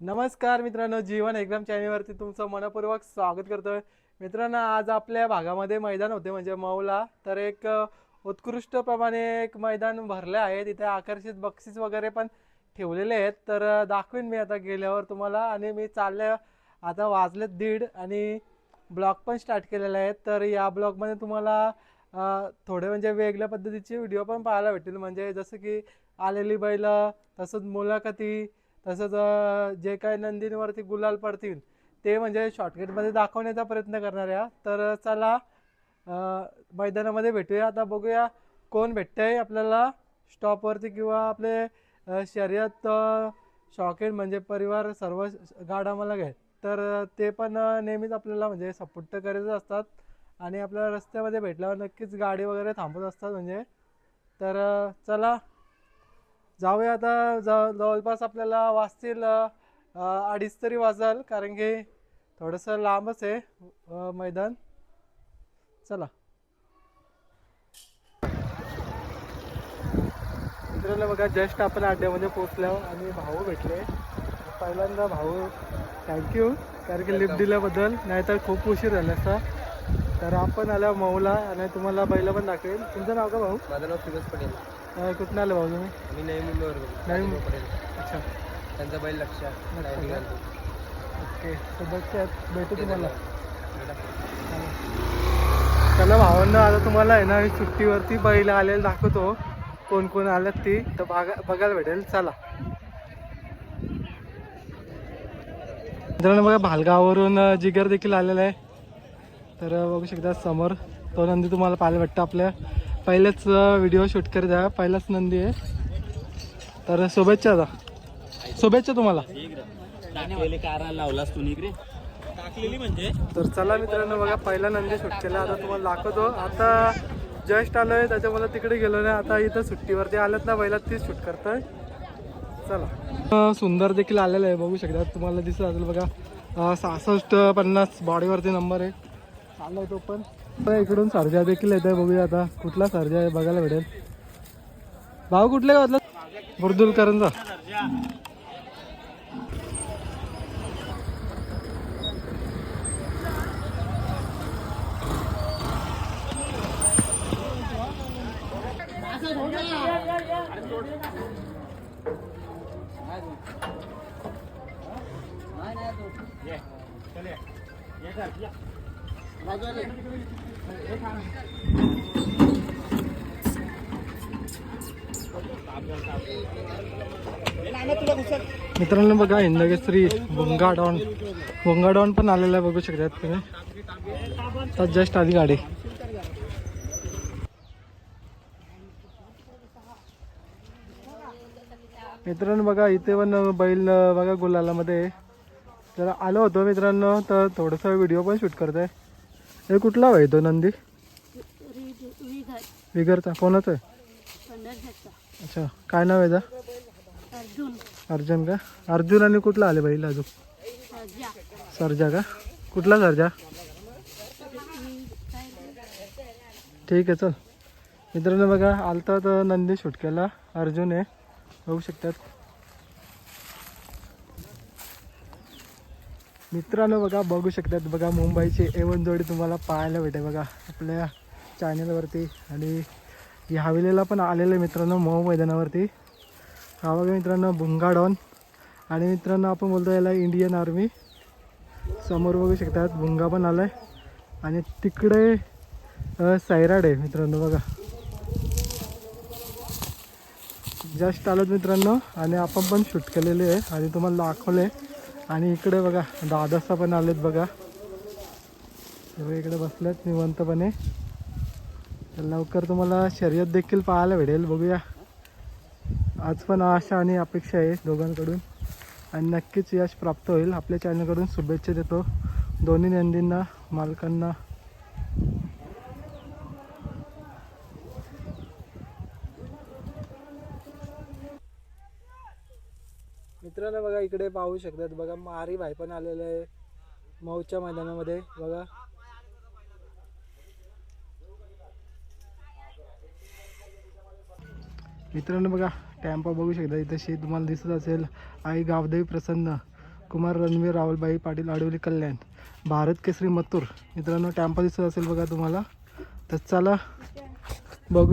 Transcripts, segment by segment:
नमस्कार मित्रांनो जीवन एकदम चॅनेलवरती तुमचं मनपूर्वक स्वागत करतोय. मित्रांनो आज आपल्या भागामध्ये मैदान होते म्हणजे मौला तर एक उत्कृष्ट प्रमाणे एक मैदान भरले आहे. तिथे आकर्षित बक्षीस वगैरे पण ठेवलेले आहेत. तर दाखवीन मी आता गेल्यावर तुम्हाला. आणि मी चालले आता वाजलेत दीड आणि ब्लॉग पण स्टार्ट केलेले आहेत. तर या ब्लॉगमध्ये तुम्हाला थोडे म्हणजे वेगळ्या पद्धतीचे व्हिडिओ पण पाहायला भेटतील म्हणजे जसं की आलेली बैल तसंच मुलाखती तसंच जे काही नंदींवरती गुलाल पडतील ते म्हणजे शॉर्टकटमध्ये दाखवण्याचा प्रयत्न करणाऱ्या तर चला मैदानामध्ये भेटूया. आता बघूया कोण भेटतंय आपल्याला स्टॉपवरती किंवा आपले शर्यत शॉकेट म्हणजे परिवार सर्व गाडा मला घ्याय तर ते पण नेहमीच आपल्याला म्हणजे सपोर्ट करत असतात. आणि आपल्याला रस्त्यामध्ये भेटल्यावर नक्कीच गाडी वगैरे थांबत असतात म्हणजे. तर चला जाऊया आता. ज- जवळपास आपल्याला वाजतील अडीच तरी वाजाल कारण की थोडंसं लांबच आहे मैदान. चला. मित्रांनो बघा जस्ट आपण अड्ड्यामध्ये पोचलो आणि भाऊ भेटले. पहिल्यांदा भाऊ थँक्यू कारण की लिफ्ट दिल्याबद्दल नाहीतर खूप उशीर झाला असता. तर आपण आल्या मऊला आणि तुम्हाला बैल पण दाखवेल तुमचं नाव का भाऊ? माझं नाव सुरेश पटेल कुठून आलं भाऊ तुम्ही? मी नवी मुंबईवर नवी अच्छा. त्यांचा बैल लक्ष? ओके. शुभेच्छा भेटू तुम्हाला. चला भावांना आता तुम्हाला आहे ना सुट्टीवरती बैल आलेलं दाखवतो. कोण कोण आल्यात ती. तर बघा बघायला भेटेल. चला. मित्रांनो बघा भालगाववरून जिगर देखील आलेला आहे. तर बघू शकता समोर तो नंदी तुम्हाला पाहायला भेटतं आपल्या. पहिलेच व्हिडिओ शूट करत आहे पहिलाच नंदी आहे. तर शुभेच्छा आता शुभेच्छा तुम्हाला. म्हणजे? तर चला मित्रांनो बघा पहिला नंदी शूट केला. आता तुम्हाला दाखवतो. आता जस्ट आलोय त्याच्यामुळे तिकडे गेलो नाही. आता इथं सुट्टीवरती आल्यात ना पहिला तीच शूट करतोय. चला. सुंदर देखील आलेलं आहे बघू शकता. तुम्हाला दिसत असेल बघा. सहासष्ट पन्नास बॉडीवरती नंबर आहे. चाललाय तो पण. इकडून सरजा देखील येत आहे बघूया आता कुठला सरजा आहे बघायला भेटेल. भाऊ कुठल्या गावातला? बुरदुलकरांचा मित्रांनो बघा हिंदकेसरी भुंगा डॉन भुंगा डॉन पण आलेला आहे बघू शकतात तुम्ही. तर जस्ट आधी गाडी. मित्रांनो बघा इथे पण बैल बघा गुलालामध्ये. तर आलो होतो मित्रांनो तर थोडंसं व्हिडिओ पण शूट करतोय. हे कुठला आहे तो नंदी? विगरचा. कोणाचा आहे? अच्छा. काय नाव आहे त्याचं? अर्जुन अर्जुन का? अर्जुन आणि कुठला आले बैल अजून? सरजा सर्जा का? कुठला सर्जा? ठीक आहे चल. मित्रांनो बघा आलता तर नंदी शूट केला अर्जुन आहे. होऊ शकतात. मित्रांनो बघा बघू शकतात बघा मुंबईची एवन जोडी तुम्हाला पाहायला भेटेल बघा आपल्या चॅनलवरती आणि या हवेलीला पण आलेलं आहे मित्रांनो मऊ मैदानावरती. हा बघा मित्रांनो भुंगा डॉन आणि मित्रांनो आपण बोलतो याला इंडियन आर्मी समोर बघू शकतात भुंगा पण आलाय. आणि तिकडे सैराड आहे मित्रांनो बघा. जस्ट आलोत मित्रांनो आणि आपण पण शूट केलेले आहे. आणि तुम्हाला दाखवलं आहे आणि इकडे बघा दादासा पण आलेत बघा. हे इकडे बसलेत निवंतपणे. तर लवकर तुम्हाला शर्यत देखील पाहायला भेटेल बघूया. आज पण आशा आणि अपेक्षा आहे दोघांकडून. आणि नक्कीच यश प्राप्त होईल. आपल्या चॅनलकडून शुभेच्छा देतो. दोन्ही नंदींना मालकांना मैदानाला बघा इकडे पाहू शकतात. बघा मारी भाई पण आलेले आहे. मऊच्या मैदानामध्ये बघा. मित्रांनो बघा टॅम्पा बघू शकता. इथं शेत तुम्हाला दिसत असेल आई गावदेवी प्रसन्न कुमार रणवीर राहुलबाई पाटील आडवली कल्याण भारत केसरी मथुर. मित्रांनो टॅम्पा दिसत असेल बघा तुम्हाला. तर चला बघू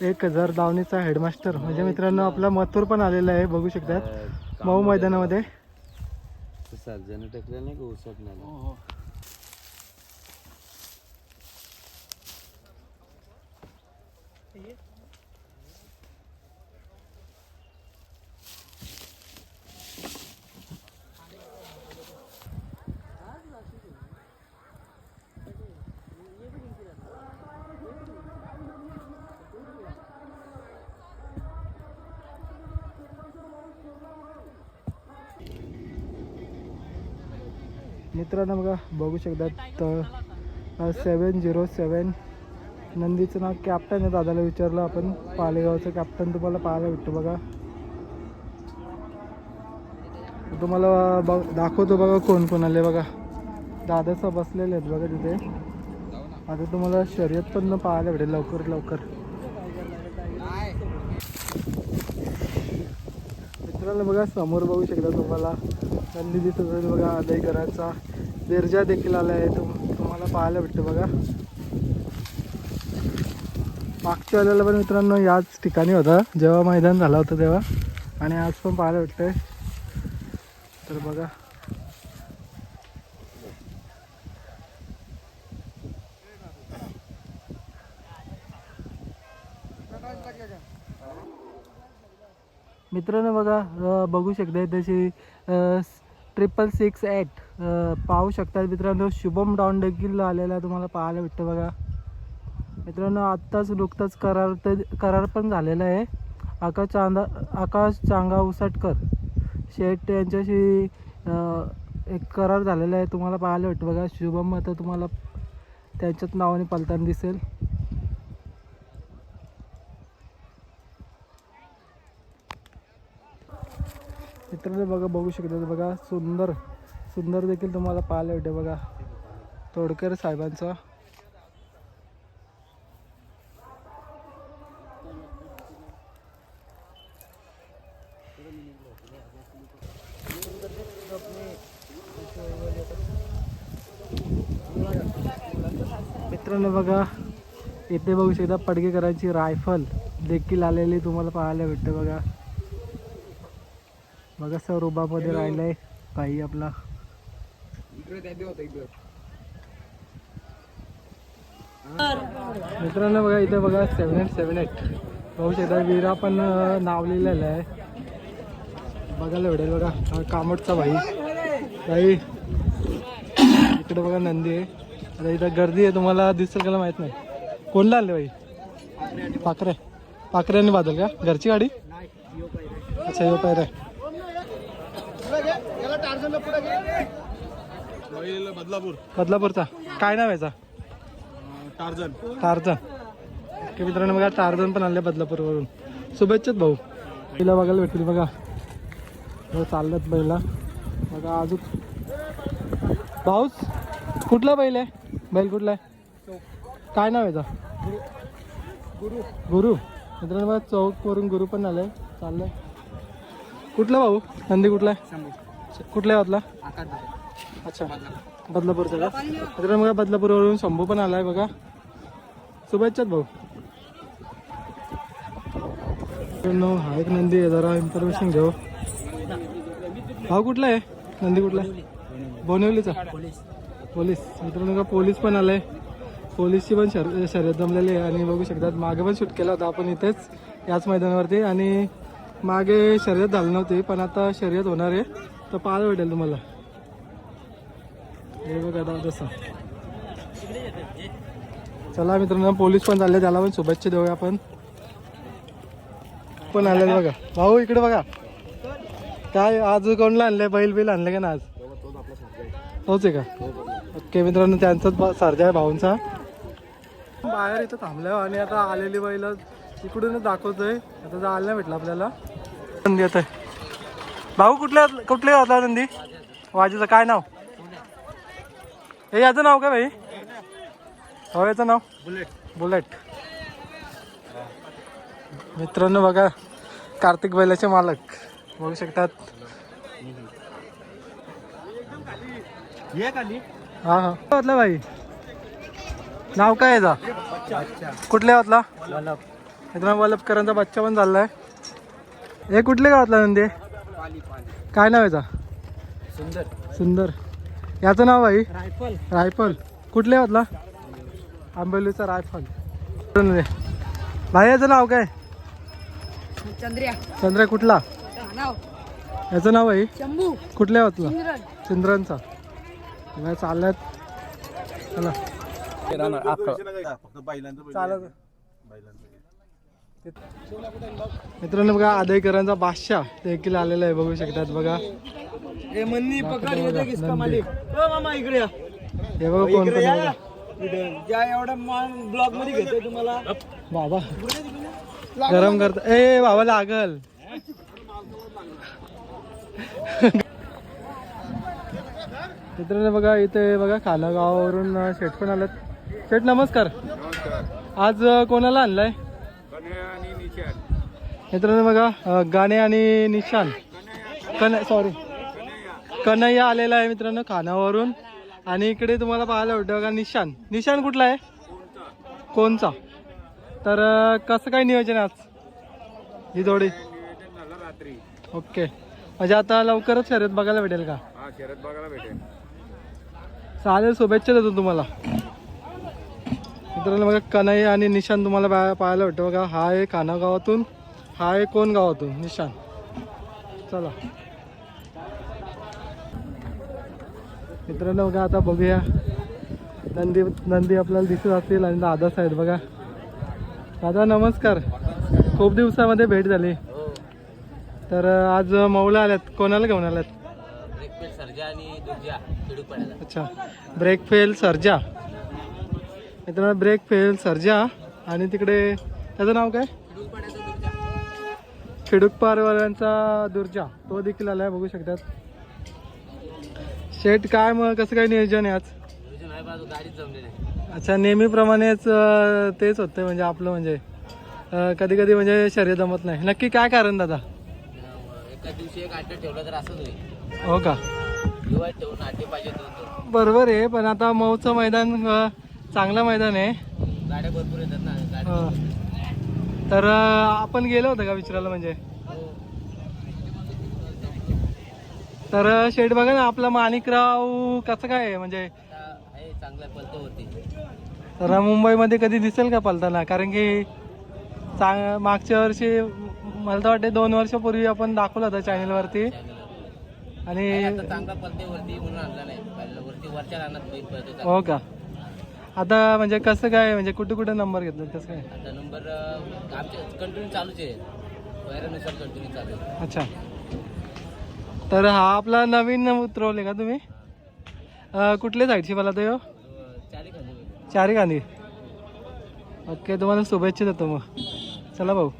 एक हजार दावणीचा हेडमास्टर म्हणजे मित्रांनो आपला मथुर पण आलेला आहे बघू शकतात. मऊ मैदानामध्ये. सर्जन टाकलं नाही का? उसटण्याला मित्रांनो बघा बघू शकतात सेवन झिरो सेवन नंदीचं नाव कॅप्टन आहे दादाला विचारलं आपण पालेगावचं कॅप्टन तुम्हाला पाहायला भेटतो बघा. तुम्हाला बघ दाखवतो बघा कोण कोण आले बघा. दादाचं बसलेले आहेत बघा तिथे. आता तुम्हाला शर्यत पण पाहायला भेटेल लवकर लवकर. मित्रांनो बघा समोर बघू शकता तुम्हाला. नंदी दिसत असेल बघा आदयकरांचा दर्जा देखील आला आहे तुम तुम्हाला पाहायला भेटतं बघा. मागच्या वेळेला पण मित्रांनो याच ठिकाणी होता. जेव्हा मैदान झालं होतं तेव्हा. आणि आज पण पाहायला भेटतंय. तर बघा. मित्रांनो बघा बघू शकता तशी ट्रिपल सिक्स एट पाहू शकता मित्रांनो शुभम डॉन देखील आलेला तुम्हाला पाहायला भेटतं बघा. मित्रांनो आत्ताच नुकताच करार तर करार पण झालेला आहे. आकाश चांदा आकाश चांगा उसाटकर. शेठ यांच्याशी एक करार झालेला आहे तुम्हाला पाहायला भेटतं बघा. शुभम आता तुम्हाला त्यांच्याच नावाने पलताना दिसेल. मित्रांनो बघा बघू शकता. बघा सुंदर सुंदर देखील तुम्हाला पाहायला भेटते बघा. तोडकर साहेबांचा. मित्रांनो बघा इथे बघू शकता पडगेकरांची रायफल देखील आलेली तुम्हाला पाहायला भेटते बघा. बघा सर उभामध्ये राहिलाय भाई आपला. मित्रांनो बघा इथे बघा सेवन एट सेवन एट बघू शकता विरा पण नाव लिहिलेलं आहे. बघायला भेटेल बघा हा कामटचा भाई. भाई इकडे बघा नंदी आहे. आता इथं गर्दी आहे तुम्हाला दिसेल का माहीत नाही. कोणला आले भाई? पाखरे पाखऱ्याने बादल का? घरची गाडी? अच्छा यो पायऱ्या. बदलापूर. बदलापूरचा. काय नाव याचा? टार्झन टार्झन ओके मित्रांनो बघा टार्झन पण आले बदलापूरवरून. शुभेच्छाच भाऊ. तिला बघायला भेटतील बघा. हो चालल्यात बैला बघा अजून. भाऊच कुठला बैल आहे? बैल कुठला आहे? काय नाव आहे याचा? गुरु. गुरु. मित्रांनो बघा चौकवरून गुरु पण आलाय. चाललंय. कुठला भाऊ? नंदी कुठला आहे? कुठल्या गावातला? अच्छा. बदलापूरचा का मित्रांनो बघा बदलापूरवरून शंभू पण आलाय बघा. शुभेच्छाच भाऊ. मित्रांनो हा एक नंदी आहे जरा इन्फॉर्मेशन घेऊ. भाऊ कुठला आहे? नंदी कुठला आहे? बोनिवलीचा. पोलीस. मित्रांनो का पोलीस पण आलाय. पोलीसची पण शर शर्यत जमलेली आहे. आणि बघू शकतात मागे पण शूट केला होता आपण इथेच याच मैदानावरती. आणि मागे शर्यत झाली नव्हती पण आता शर्यत होणार आहे. तर पाहायला भेटेल तुम्हाला. हे बघा आता जसं. चला मित्रांनो पोलीस पण चालले त्याला पण शुभेच्छा देऊया आपण. पण आले बघा. भाऊ इकडे बघा. काय आज कोणला आणलंय? बैल बिल आणलं का ना आज? तोच आहे का? ओके मित्रांनो त्यांचाच ब- आहे भाऊंचा. बाहेर इथं थांबलं आणि आता आलेली बैल इकडूनच दाखवतोय. आता जायला नाही भेटलं आपल्याला. नंदी आहे भाऊ कुठल्या कुठले होता नंदी? वाजीचं. काय नाव? हे याचं नाव काय भाई हो याचं नाव? बुलेट. बुलेट मित्रांनो बघा कार्तिक बैलाचे मालक. बघू शकतात? हा हा. वाटलं भाई नाव काय याचा? कुठल्या गावातला? मित्रांनो वल्लभकरांचा बच्चा पण चाललाय. हे कुठल्या गावातला नंदी? काय नाव याचा? सुंदर. सुंदर. याचं नाव भाई रायफल. रायफल. कुठल्या गावातला आंबेलीचा रायफल. भाई याचं नाव काय? चंद्रिया. चंद्र कुठला? याचं नाव आहे? शंभू. कुठल्या होतला इंद्रन चंद्रांचा चालल्यात. चला. चालत. बैलांचं मित्रांनो बघा आदयकरांचा बादशाह देखील आलेला आहे बघू शकतात बघा. हे मन्नी पकड बघा, येते किसका नंदी. मालिक. ओ मामा इकडे या. हे बघा कोण इकडे कोण या. आहे. ज्या ब्लॉगमध्ये घेतोय तुम्हाला. बाबा. गरम करत ए बाबा लागल. मित्रांनो बघा इथे बघा खाना गावावरून शेठ पण आलात. शेठ नमस्कार. आज अं, कोणाला आणलाय? मित्रांनो बघा गाणे आणि निशान. कन सॉरी कन्हैया आलेला आहे मित्रांनो खानावरून. आणि इकडे तुम्हाला पाहायला भेटतं बघा निशान. निशान कुठला आहे? कोणचा? तर कसं काय नियोजन आज? ही जोडी. ओके. म्हणजे आता लवकरच शर्यत बघायला भेटेल का? चालेल शुभेच्छा देतो तुम्हाला. मित्रांनो बघा कन्हैया आणि निशान तुम्हाला पाहायला भेटतं बघा. हा आहे खाना गावातून हा आहे कोण गावातून निशान. चला. मित्रांनो बघा आता बघूया. नंदी नंदी आपल्याला दिसत असतील आणि दादाच आहेत बघा. दादा नमस्कार. खूप दिवसामध्ये भेट झाली. तर आज मौला आल्यात. कोणाला घेऊन आल्यात? अच्छा. Brake fail Sarja. मित्रांनो ब्रेक फेल सर्जा. आणि तिकडे त्याचं नाव काय? खिडूकपारवाल्यांचा दुर्जा तो देखील आलाय बघू शकतात. शेट काय मग कसं काय नियोजन आहे आज? अच्छा नेहमीप्रमाणेच तेच होतं म्हणजे आपलं म्हणजे. कधी कधी म्हणजे शरीर जमत नाही. नक्की काय कारण दादा? एका दिवशी एक आठ ठेवलं तर असंच होईल हो का? बरोबर आहे पण आता मऊचं मैदान चांगलं मैदान आहे. गाड्या भरपूर येतात ना तर आपण गेलो होतो का विचारायला म्हणजे? तर शेठ बघा ना आपला माणिकराव कसं काय आहे? म्हणजे आता आहे चांगला पलतो होती तर मुंबईमध्ये कधी दिसेल का पलताना? कारण की चांग मागच्या वर्षी मला तर वाटते दोन वर्षापूर्वी आपण दाखवलं होतं चॅनलवरती. आणि आता चांगला पलते वरती म्हणून आणला नाही. पहिला वरती वरच्या रानात बैल पळतो चांगला. हो का? आता म्हणजे कसं काय म्हणजे कुठे कुठे नंबर घेतला कसं काय? आता नंबर आमचे कंटिन्यू चालूच आहे. वैरानुसार कंटिन्यू चालू आहे. अच्छा. तर हा आपला नवीन उतरवले का तुम्ही? अं, कुठल्या साईडची मला तो चारी खाली चारी गांधी ओके तुम्हाला शुभेच्छा देतो मग. चला भाऊ.